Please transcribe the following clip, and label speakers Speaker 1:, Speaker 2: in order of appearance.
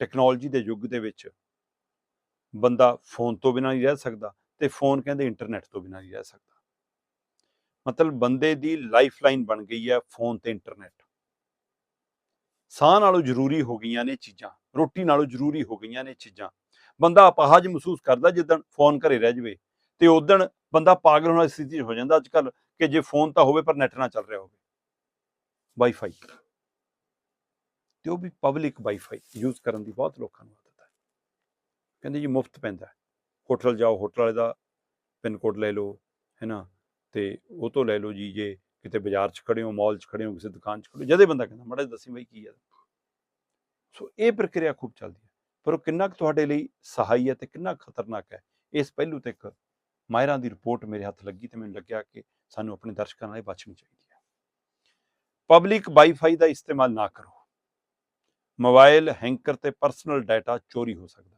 Speaker 1: Technology ਦੇ ਯੁੱਗ ਦੇ ਵਿੱਚ ਬੰਦਾ ਫੋਨ ਤੋਂ ਬਿਨਾਂ ਨਹੀਂ ਰਹਿ ਸਕਦਾ ਤੇ ਫੋਨ ਕਹਿੰਦੇ ਇੰਟਰਨੈਟ ਤੋਂ ਬਿਨਾਂ ਨਹੀਂ ਰਹਿ ਸਕਦਾ। ਮਤਲਬ ਬੰਦੇ ਦੀ ਲਾਈਫਲਾਈਨ ਬਣ ਗਈ ਹੈ ਫੋਨ ਤੇ ਇੰਟਰਨੈਟ ਸਾਹ ਨਾਲੋਂ ਜ਼ਰੂਰੀ ਹੋ ਗਈਆਂ ਨੇ ਚੀਜ਼ਾਂ, ਰੋਟੀ ਨਾਲੋਂ ਜ਼ਰੂਰੀ ਹੋ ਗਈਆਂ ਨੇ ਚੀਜ਼ਾਂ। ਬੰਦਾ ਅਪਾਹਜ ਮਹਿਸੂਸ ਕਰਦਾ ਜਿੱਦਣ ਫੋਨ ਘਰੇ ਰਹਿ ਜਵੇ ਤੇ ਉਦਣ ਬੰਦਾ ਪਾਗਲ ਹੋਣ ਦੀ ਸਥਿਤੀ ਹੋ ਜਾਂਦਾ। ਅੱਜ ਕੱਲ ਕਿ ਜੇ ਫੋਨ ਤਾਂ ਹੋਵੇ ਪਰ ਨੈਟ ਨਾ ਚੱਲ ਰਿਹਾ ਹੋਵੇ। ਵਾਈਫਾਈ ਤੇ ਉਹ ਵੀ ਪਬਲਿਕ ਵਾਈਫਾਈ ਯੂਜ਼ ਕਰਨ ਦੀ ਬਹੁਤ ਲੋਕਾਂ ਨੂੰ ਆਦਤ ਹੈ। ਕਹਿੰਦੇ ਜੀ ਮੁਫਤ ਪੈਂਦਾ ਹੋਟਲ ਜਾਓ, ਹੋਟਲ ਵਾਲੇ ਦਾ ਪਿਨ ਕੋਡ ਲੈ ਲਓ, ਹੈ ਨਾ? ਤੇ ਉਹ ਤੋਂ ਲੈ ਲਓ ਜੀ, ਜੇ ਕਿਤੇ ਬਾਜ਼ਾਰ 'ਚ ਖੜੇ ਹੋ ਮਾਲ 'ਚ ਖੜੇ ਹੋ, ਕਿਸੇ ਦੁਕਾਨ 'ਚ ਖੜੇ ਹੋ, ਜਦੇ ਬੰਦਾ ਕਹਿੰਦਾ, ਮੜਾ ਦੱਸੀ ਬਈ ਕੀ ਹੈ ਸੋ ਇਹ ਪ੍ਰਕਿਰਿਆ ਖੂਬ ਚੱਲਦੀ ਹੈ। ਪਰ ਉਹ ਕਿੰਨਾ ਕੁ ਤੁਹਾਡੇ ਲਈ ਸਹਾਈ ਹੈ ਤੇ ਕਿੰਨਾ ਕੁ ਖਤਰਨਾਕ ਹੈ, ਇਸ ਪਹਿਲੂ ਤੇ ਇੱਕ ਮਾਇਰਾਂ ਦੀ ਰਿਪੋਰਟ ਮੇਰੇ ਹੱਥ ਲੱਗੀ ਤੇ ਮੈਨੂੰ ਲੱਗਿਆ ਕਿ ਸਾਨੂੰ ਆਪਣੇ ਦਰਸ਼ਕਾਂ ਨਾਲ ਇਹ ਬਚਣੀ ਚਾਹੀਦੀ ਹੈ। ਪਬਲਿਕ ਵਾਈਫਾਈ ਦਾ ਇਸਤੇਮਾਲ ਨਾ ਕਰੋ। ਮੋਬਾਈਲ ਹੈਂਕਰ ਤੇ ਪਰਸਨਲ ਡਾਟਾ ਚੋਰੀ ਹੋ ਸਕਦਾ ਹੈ।